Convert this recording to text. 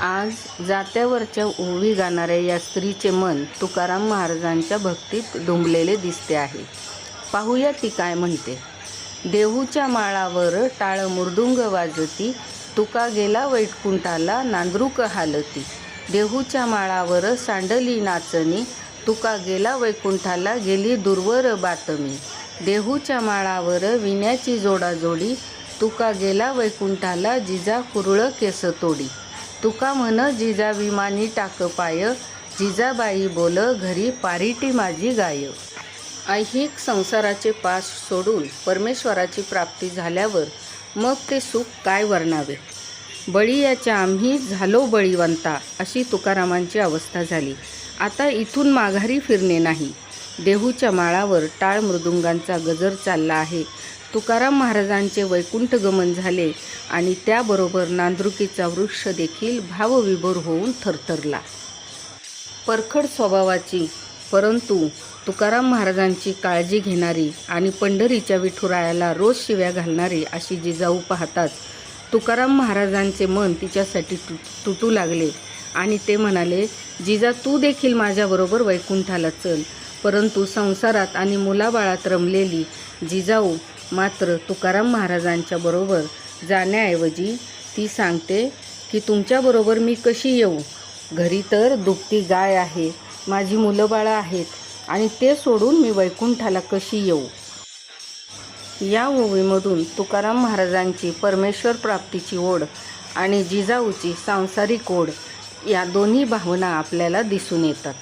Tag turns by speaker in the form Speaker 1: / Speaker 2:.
Speaker 1: आज जात्यावरच्या ओवी गाणाऱ्या या स्त्रीचे मन तुकाराम महाराजांच्या भक्तीत डुंबलेले दिसते आहे. पाहूया ती काय म्हणते. देहूच्या माळावर टाळ मृदुंग वाजती तुका गेला वैकुंठाला नांदरूक हालती. देहूच्या माळावर सांडली नाचणी तुका गेला वैकुंठाला गेली दुर्वर बातमी. देहूच्या माळावर विण्याची जोडाजोडी तुका गेला वैकुंठाला जिजा कुरळ केस तोडी. तुका म्हण जिजा विमानी टाक पाय जिजाबाई बोल घरी पारिटी माझी गाय. ऐहिक संसाराचे पास सोडून परमेश्वराची प्राप्ती झाल्यावर मग ते सुख काय वर्णावे? बळीयाच्या आम्ही झालो बळीवंता अशी तुकारामांची अवस्था झाली. आता इथून माघारी फिरणे नाही. देहूच्या माळावर टाळ मृदुंगांचा गजर चालला आहे. तुकाराम महाराजांचे वैकुंठ गमन झाले आणि त्याबरोबर नांदरुकीचा वृक्ष देखील भावविभोर होऊन थरथरला. परखड स्वभावाची परंतु तुकाराम महाराजांची काळजी घेणारी आणि पंढरीच्या विठुरायाला रोज शिव्या घालणारी अशी जिजाऊ पाहताच तुकाराम महाराजांचे मन तिच्यासाठी तु तुटू लागले आणि ते म्हणाले जिजा तू देखील माझ्याबरोबर वैकुंठाला चल. परंतु संसारात आणि मुलाबाळात रमलेली जिजाऊ मात्र तुकाराम महाराजांच्या बरोबर जाण्याऐवजी ती सांगते की तुमच्याबरोबर मी कशी येऊ? घरी तर दुभती गाय आहे माझी मुलं बाळं आहेत आणि ते सोडून मी वैकुंठाला कशी येऊ? या ओवीमधून तुकाराम महाराजांची परमेश्वर प्राप्तीची ओढ आणि जिजाऊची सांसारिक ओढ या दोन्ही भावना आपल्याला दिसून येतात.